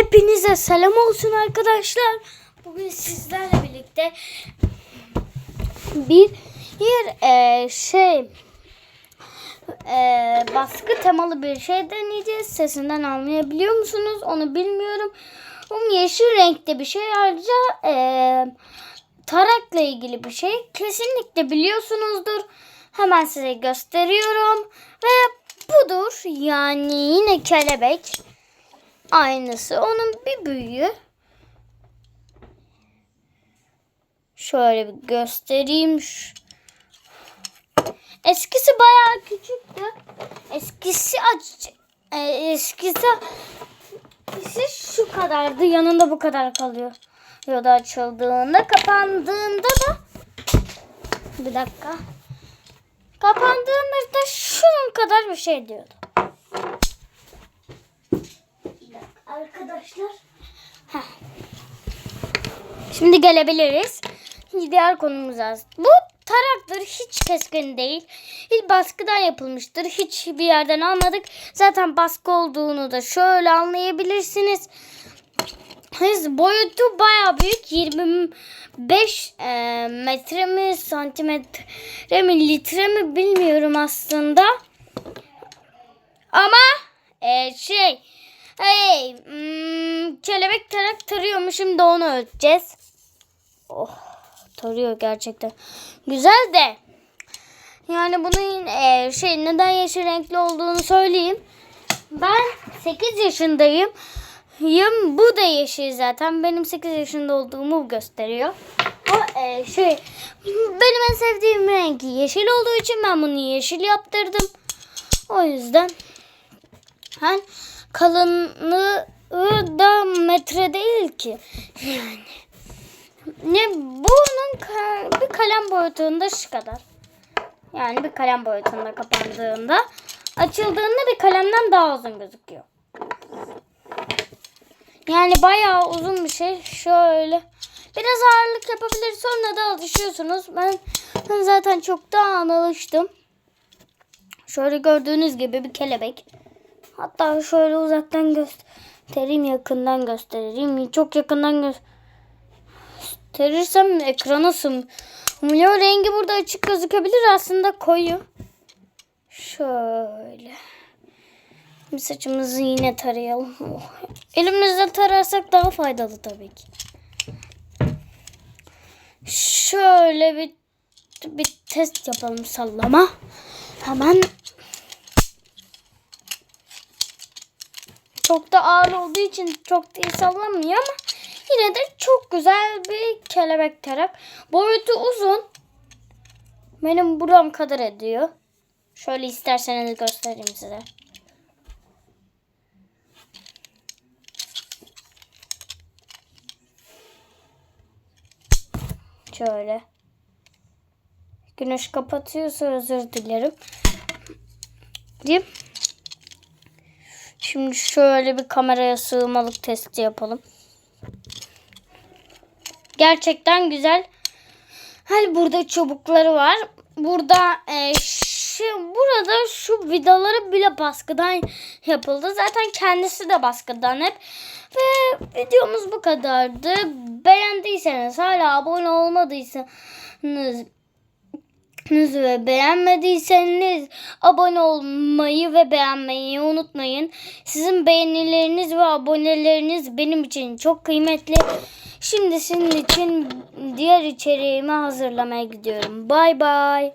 Hepinize selam olsun arkadaşlar. Bugün sizlerle birlikte bir bir e, şey e, baskı temalı bir şey deneyeceğiz. Sesinden anlayabiliyor musunuz? Onu bilmiyorum. Um yeşil renkte bir şey ayrıca e, tarakla ilgili bir şey. Kesinlikle biliyorsunuzdur. Hemen size gösteriyorum ve budur. Yani yine kelebek. Aynısı. Onun bir büyüğü. Şöyle bir göstereyim. Eskisi bayağı küçüktü. Eskisi aç e, eskisi eskisi şu kadardı. Yanında bu kadar kalıyor. Ya da açıldığında, kapandığında da bir dakika. Kapandığında da şunun kadar bir şey diyordu. Arkadaşlar. Heh. Şimdi gelebiliriz. Diğer konumuza. Bu taraktır. Hiç keskin değil. Hiç baskıdan yapılmıştır. Hiçbir yerden almadık. Zaten baskı olduğunu da şöyle anlayabilirsiniz. Hız boyutu baya büyük. 25 e, metre mi santimetre mi litre mi bilmiyorum aslında. Ama e, şey hey, hmm, kelebek tarak tarıyormuşum da onu ölçeceğiz. Oh tarıyor gerçekten. Güzel de yani bunun e, şey neden yeşil renkli olduğunu söyleyeyim. Ben 8 yaşındayım. Yım bu da yeşil zaten. Benim 8 yaşında olduğumu gösteriyor. O e, şey benim en sevdiğim renk yeşil olduğu için ben bunu yeşil yaptırdım. O yüzden ben kalınlığı da metre değil ki. Yani ne bunun bir kalem boyutunda şu kadar. Yani bir kalem boyutunda kapandığında açıldığında bir kalemden daha uzun gözüküyor. Yani bayağı uzun bir şey. Şöyle. Biraz ağırlık yapabilir sonra da alışıyorsunuz. Ben, zaten çoktan alıştım. Şöyle gördüğünüz gibi bir kelebek. Hatta şöyle uzaktan göstereyim, yakından göstereyim. Çok yakından gösterirsem ekrana sığmıyor. Rengi burada açık gözükebilir. Aslında koyu. Şöyle. Bir saçımızı yine tarayalım. Oh. Elimizle tararsak daha faydalı tabii ki. Şöyle bir bir test yapalım sallama. Hemen çok da ağır olduğu için çok değil sallamıyor ama yine de çok güzel bir kelebek tarak. Boyutu uzun. Benim buram kadar ediyor. Şöyle isterseniz göstereyim size. Şöyle. Güneş kapatıyorsa özür dilerim. Diyeyim. Şimdi şöyle bir kameraya sığmalık testi yapalım. Gerçekten güzel. Hani burada çubukları var. Burada e, şu, burada şu vidaları bile baskıdan yapıldı. Zaten kendisi de baskıdan hep. Ve videomuz bu kadardı. Beğendiyseniz hala abone olmadıysanız ve beğenmediyseniz abone olmayı ve beğenmeyi unutmayın. Sizin beğenileriniz ve aboneleriniz benim için çok kıymetli. Şimdi sizin için diğer içeriğimi hazırlamaya gidiyorum. Bay bay.